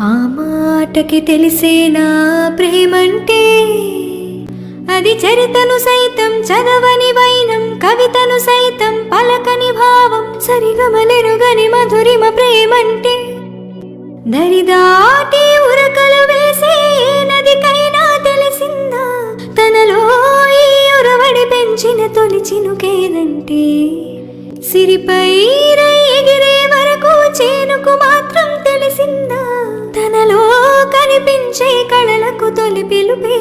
ఆ మాటకి తెలిసేనా ప్రేమంటే అది చరితను సైతం చదవని వైనం కవితను సైతం పలకని భావం సరిగమలెరుగని మధురిమ ప్రేమంటే దరిదాటి ఉరకలు వేసే నదికైనా తెలిసిందా? తనలో ఈ ఉరవడి పెంచిన తొలి చినుకేదంటే సిరిపై రై కనిపించే కళలకు తొలి పిలుపే